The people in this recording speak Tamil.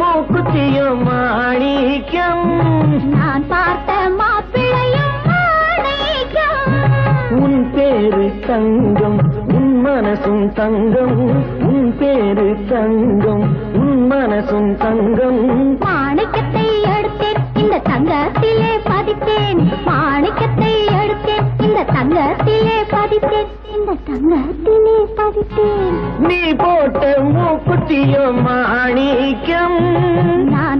மூக்குத்தியும் மாணிக்கம். நான் பார்த்த மாப்பிள்ளையும் மாணிக்கம். உன் பேரு தங்கம் உன் மனசும் தங்கம். உன் பேரு தங்கம் உன் மனசும் தங்கம். மாணிக்கத்தை எடுத்தேன் இந்த தங்கத்திலே பதித்தேன். மாணிக்கத்தை எடுத்தேன் இந்த தங்கத்திலே இந்த தங்கத்திலே பதித்தேன் நீ போட்ட மூக்குத்தியும் மாணிக்கம். நான்